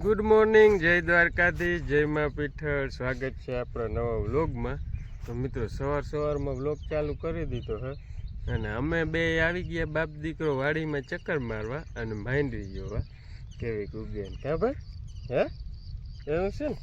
Good morning જય દ્વારકાધીશ, જય મા પીઠળ. સ્વાગત છે આપણા નવા વ્લોગમાં. તો મિત્રો, સવાર સવારમાં વ્લોગ ચાલુ કરી દીધો હે. અને અમે બે આવી ગયા બાપ દીકરો વાડીમાં ચક્કર મારવા અને માંડવી જોવા કેવી ઉગે કા ભાઈ? હે? એવું છે ને?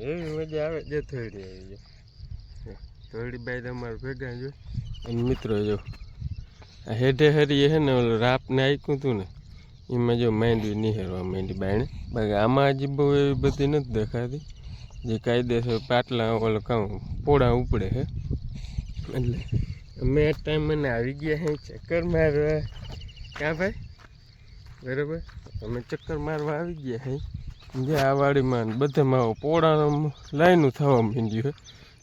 એવી મજા આવે. જે થોડી આવી જાય થોડી બાઈ તમારે ભેગા જો અને મિત્રો, જો હેઠે હરી હે ને ઓલું રાપને આપ્યું હતું ને. એમાં જો માંડવી નિહેરવા માંડી બાયણે. બાકી આમાં હજી બહુ એવી બધી નથી દેખાતી. જે કાયદેસર પાટલા ઓલો કાં પોળા ઉપડે છે એટલે અમે આ ટાઈમ મને આવી ગયા હે ચક્કર મારવા. ક્યાં ભાઈ? બરાબર? અમે ચક્કર મારવા આવી ગયા હે. જે આ વાડીમાં બધામાં પોળા લાઈનું થવા માંડ્યું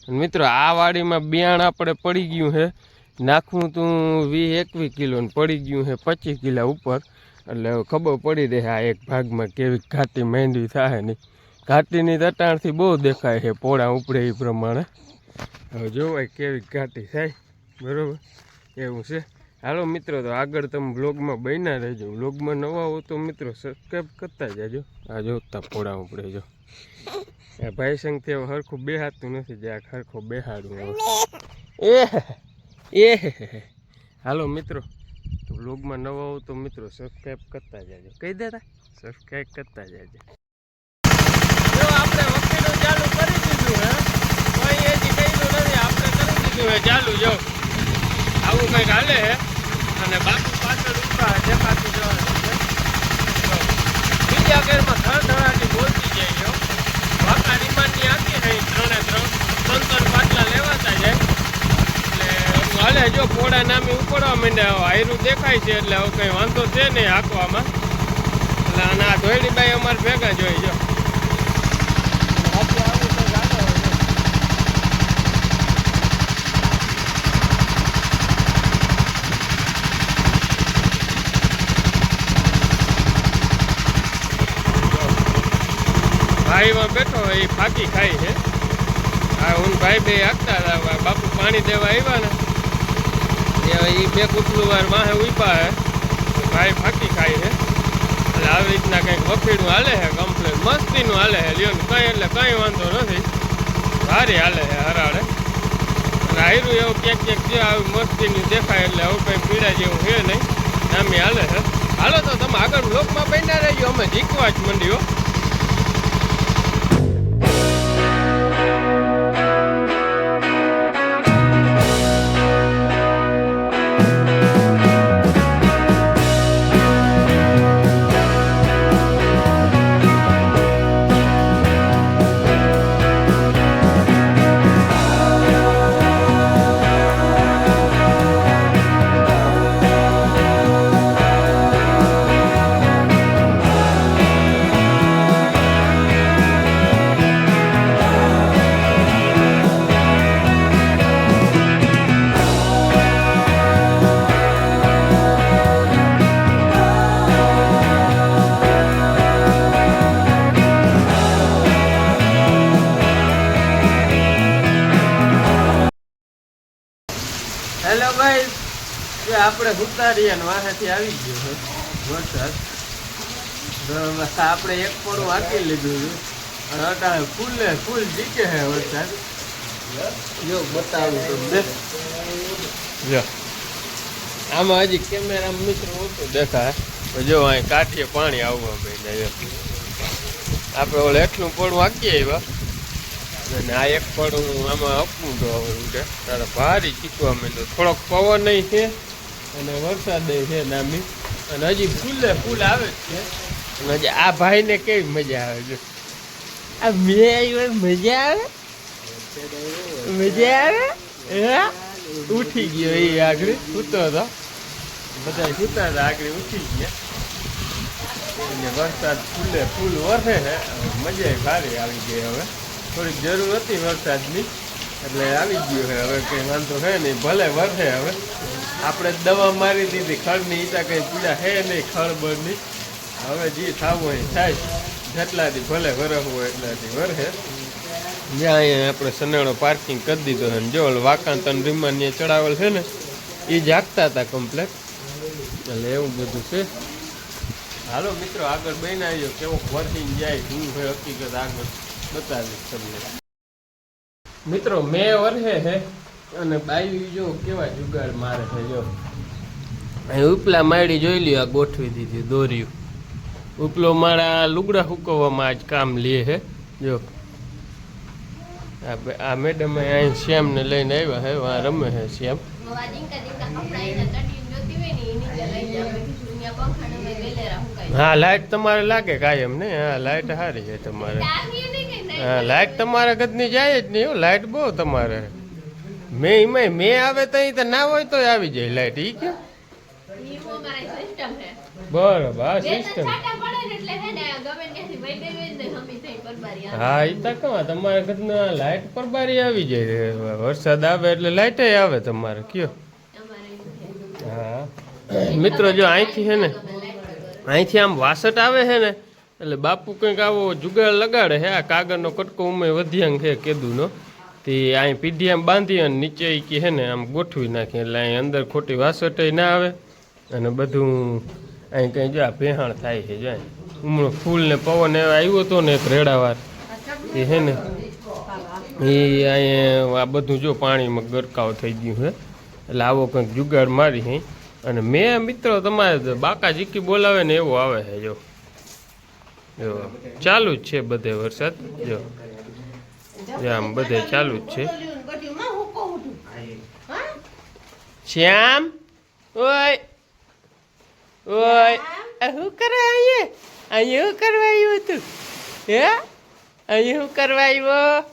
છે મિત્રો, આ વાડીમાં બિયાણ આપણે પડી ગયું છે નાખવું તું વીસ એકવીસ કિલો પડી ગયું છે પચીસ કિલા ઉપર. એટલે હવે ખબર પડી રહે આ એક ભાગમાં કેવી ઘાટી માંડવી થાય નહીં ઘાટીની તટાણથી બહુ દેખાય છે પોળા ઉપડે એ પ્રમાણે. હવે જોવાય કેવી ઘાટી થાય બરાબર? એવું છે. હાલો મિત્રો તો આગળ તમે બ્લોગમાં બન્યા રહેજો. બ્લોગમાં નવા હો તો મિત્રો સબસ્ક્રાઈબ કરતા જાજો. આ જોતા પોળા ઉપડે જો. આ ભાઈ સંગથી હવે હરખું બેહાતું નથી જે આ સરખું બેહાડું એ એ હાલો મિત્રો તો નવો નવા હો તો મિત્રો સબસ્ક્રાઈબ કરતા જાજો. કહી દેતા? સબસ્ક્રાઈબ કરતા જાજો. આપણે વકીલો ચાલુ કરી દીધું, હે? કોઈ હજી કર્યું નથી, આપણે કરી દીધું હે ચાલુ, જો. આવું કંઈક હાલે, હે? અને બાકી પાછળ ઊભા દેખાતું જવાનું બીજા ઘરમાં ધડધડાટી બોલતી જાય જો વાંકા રીમાનની આખી નહીં ત્રણે ત્રણ. ત્રણ ત્રણ પાટલા લેવાતા જાય. હાલે, જો કોડા નામે ઉપડવા માંડ્યા આયરું દેખાય છે એટલે હવે કંઈ વાંધો છે નહીં હાંકવામાં. એટલે અને આ ધોયડીબાઈ અમારે ભેગા જોઈ જો. ભાઈમાં બેઠો એ ફાકી ખાય છે. આ હું ભાઈ બે આગતા હતા, બાપુ પાણી દેવા આવ્યા ને. એ બે કુટલું વાર વાહે ઉપા હે. ભાઈ ફાકી ખાય છે એટલે આવી રીતના કંઈક વખીડું હાલે છે કમ્પ્લેટ મસ્તીનું હાલે છે લ્યો ને. કંઈ એટલે કંઈ વાંધો નથી. ભારે હાલે છે હરાળે. અને આયરું એવું ક્યાંક ક્યાંક જે આવી મસ્તીનું દેખાય એટલે હવે કંઈ પીડા જેવું છે નહીં. નામી હાલે છે હાલો તો તમે આગળ લોકમાં બન્યા રહેજો. અમે જીકવા જ મંડ્યો. આપણે ઉતારીએ અને વાહેથી આવી ગયો વરસાદ. આપણે એક પડું વાંકી લીધું અને અટાણે ફૂલે, ફૂલ જીકે છે વરસાદ. જો બતાવું તમને. જો. આમાં હજી કેમેરા મિત્રો ઓછું દેખાય. જો અહીં કાઠીએ પાણી આવવા ભાઈ આપણે ઓલે એટલું પડું વાંકીએ આવ્યા અને આ એક પડું આમાં અપનું તો હવે છે તારે ભારી ચીકવા માંડ્યો. થોડોક પવન નહીં છે. અને વરસાદ છે નામી અને હજી ફૂલે ફૂલ આવે જ છે. અને હજી આ ભાઈને કેવી મજા આવે છે? આ મેં આવ્યો મજા આવે? મજા આવે? ઉઠી ગયો એ આગળ. સૂતો હતો. બધા સૂતા હતા આગળ ઉઠી ગયા. અને વરસાદ ફૂલે ફૂલ વરસે છે. મજા ભારે આવી ગઈ હવે. થોડીક જરૂર હતી વરસાદની. એટલે આવી ગયું છે. હવે કંઈ વાંધો છે નહીં. ભલે વરસે હવે. આપણે દવા મારી દીધી, ખળની ઈટા કંઈ પીડા છે નહીં ખડ બળની. હવે જે થવું હોય થાય જેટલાથી ભલે વરહવું એટલાથી વરહે જ્યાં અહીંયા આપણે સનેડો પાર્કિંગ કરી દીધો છે જો, ઓલો વાકાંતન રીમાન ચડાવેલ છે ને એ જાગતા હતા કમ્પ્લેટ એટલે એવું બધું છે. હાલો મિત્રો, આગળ બનાવ્યો કેવો વર્કિંગ જાય, શું હોય, હકીકત આગળ બતાવીશ તમને. મિત્રો, મેં વરહે હે. અને બાયું જો કેવા જુગાડ મારે છે જો. અહીં ઉપલા માળી જોઈ લ્યો આ ગોઠવી દીધી દોર્યું. ઉપલો માળા લુગડા સુકવવામાં આજ કામ લે હે જો. આ આ મેડમ અહીં શ્યામને લઈને આવ્યા હે આ રમે હે શ્યામ. હા લાઈટ તમારે લાગે કાયમ ને? હા લાઈટ સારી છે તમારે. ટાંગી નહીં કઈ નહીં? હા લાઈટ તમારા ઘરની જાય જ નહીં હો લાઈટ બહુ તમારે. મેં એમાં મેં આવે તો અહીં તો ના હોય તો આવી જાય લાઈટ. ઈ કે ઈ વો મારી સિસ્ટમ છે. બરોબર સિસ્ટમ હે ઈ તો કવા તમારા ઘરના લાઇટ પર બારી આવી જાય. વરસાદ આવે એટલે લાઈટ આવે તમારે કયો. હા. મિત્રો જો અહીંથી છે ને. અહીંથી આમ વાસટ આવે છે ને એટલે બાપુ કંઈક આવો જુગાડ લગાડે હે આ કાગળનો કટકો ઉમે વધ્યાંગ છે કેદુનો. તે અહીં પીઢી આમ બાંધી અને નીચે કે હે ને, આમ ગોઠવી નાખી. એટલે અહીં અંદર ખોટી વાસટ ના આવે. અને બધું અહીં કંઈ જો આ ભેહાણ થાય છે, જો અહીં. ઉમળો ફૂલ ને પવન એવા આવ્યો હતો ને એક રેડાવાર. એ હે ને એ અહીંયા આ બધું જો પાણીમાં ગરકાવ થઈ ગયું છે એટલે આવો કંઈક જુગાડ મારી હે. અને મેં મિત્રો તમારે બાકા જીકી બોલાવે ને એવો આવે છે જો. જો, ચાલુ જ છે બધે વરસાદ. જો. આમ બધે ચાલુ જ છે. શ્યામ? ઓય. ઓય. શું કરવા અહીંયા અહીંયા શું કરવા આવ્યું હતું હે? અહીં શું કરવા આવ્યો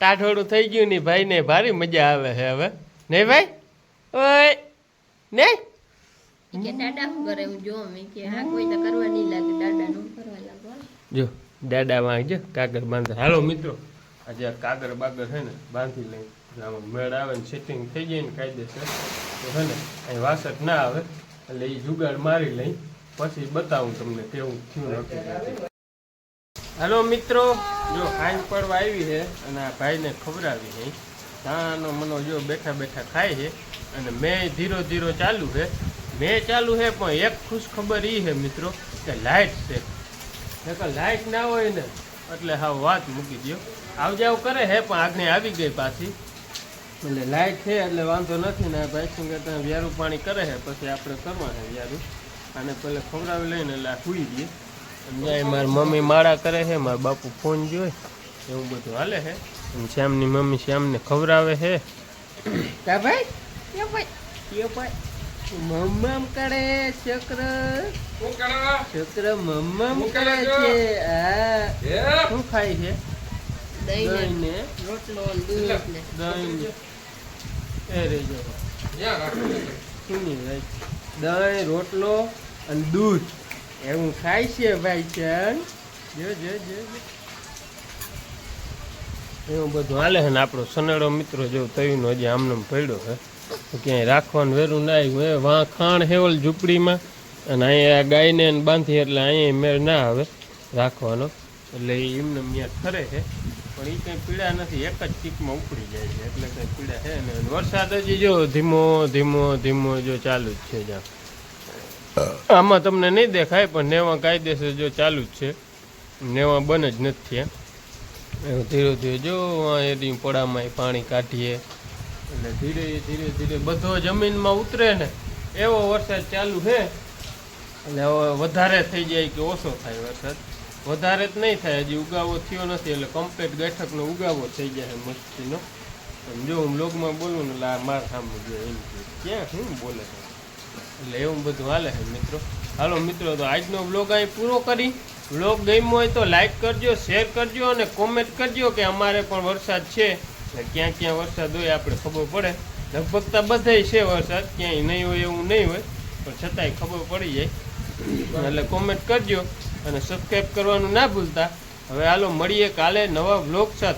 ટાઢોડું થઈ ગયું ને ભાઈને ભારી મજા આવે છે હવે. નહીં ભાઈ? ઓય. નહીં કે દાદા શું કરે હું જોઉં મેં કે હા કોઈ તો કરવા નહીં લાગે. દાદા નું કરવા લાગો. જો કાગળ બાંધે. હાલો મિત્રો. આજે આ કાગળ બાગળ છે ને બાંધી લઈ. આમાં મેળ આવે ને સેટિંગ થઈ જાય ને કાયદેસર તો છે ને, અહીં વાસટ ના આવે, એટલે એ જુગાડ મારી લઈ. પછી બતાવું તમને કેવું થયું નથી હાલો મિત્રો, જો ખાઈ પડવા આવી છે અને આ ભાઈને ખવડાવી છે. તાનો મનો જો બેઠા બેઠા ખાય છે અને મેં ધીરો ધીરો ચાલુ છે. મેં ચાલુ છે પણ એક ખુશ ખબર એ છે મિત્રો કે લાઇટ છે. લાઇટ ના હોય ને એટલે હા વાત મૂકી દો આવ જાવ કરે હે, પણ આગની આવી ગઈ પાછી. એટલે લાઇટ છે એટલે વાંધો નથી ને, ભાઈ શું કહેતા વ્યારું પાણી કરે છે પછી આપણે કરવાના વ્યારું. અને પહેલાં ખવડાવી લઈને એટલે સુઈ દઈએ સમજાય, મારી મમ્મી માળા કરે છે મારા બાપુ ફોન જોઈ એવું બધું હાલે છે શ્યામની મમ્મી શ્યામને ખવડાવે છે ભાઈ ભાઈ ભાઈ. મમ્મમ કરે ચક્ર. ચક્ર મમ્મમ કરે છે? આ શું ખાય છે? દહીં ને રોટલો દૂધ ને. દહીં એ સુની ભાઈ? દહીં રોટલો અને દૂધ. એવું ખાય છે ભાઈ ચંદ. જો જો જો. એવું બધું હાલે છે ને આપણો સનેડો મિત્રો જો તયુનો હજી આમને પડ્યો છે. ક્યાંય રાખવાનું વેરું ના આવ્યું. વાં ખાણ હેવલ ઝૂંપડીમાં અને અહીંયા ગાયને બાંધી એટલે અહીંયા મેળ ના આવે રાખવાનો. એટલે એમને ત્યાં ફરે છે. પણ એ કંઈ પીડા નથી, એક જ ટીપમાં ઉપડી જાય છે. એટલે કંઈ પીડા છે ને વરસાદ હજી જો ધીમો ધીમો ધીમો જો ચાલુ જ છે જ્યાં. આમાં તમને નહીં દેખાય, પણ નેવા કાયદેસર જો ચાલુ જ છે. નેવા બને જ નથી એવું ધીરે ધીરે જો એડી પડામાં પાણી કાઢીએ. એટલે ધીરે ધીરે ધીરે બધો જમીનમાં ઉતરે ને એવો વરસાદ ચાલુ છે. એટલે વધારે થઈ જાય કે ઓછો થાય વરસાદ. વધારે જ નહીં થાય, હજી ઉગાવો થયો નથી, એટલે કમ્પ્લેટ બેઠકનો ઉગાવો થઈ જાય મસ્તીનો. જો હું લોગમાં બોલું ને એટલે માર સામે જો એમ કે, ક્યાં શું બોલે છે. એટલે એવું બધું હાલે છે મિત્રો. હાલો મિત્રો, તો આજનો બ્લોગ અહીં પૂરો કરી. બ્લોગ ગમ્યો હોય તો લાઈક કરજો શેર કરજો અને કોમેન્ટ કરજો કે અમારે પણ વરસાદ છે. ક્યાં ક્યાં વરસાદ હોય આપણે ખબર પડે. લગભગ તો બધાય છે વરસાદ, ક્યાંય નહીં હોય એવું નહીં હોય, પણ છતાંય ખબર પડી જાય. એટલે કોમેન્ટ કરજો અને સબસ્ક્રાઈબ કરવાનું ના ભૂલતા. હવે હાલો, મળીએ કાલે નવા બ્લોગ સાથે.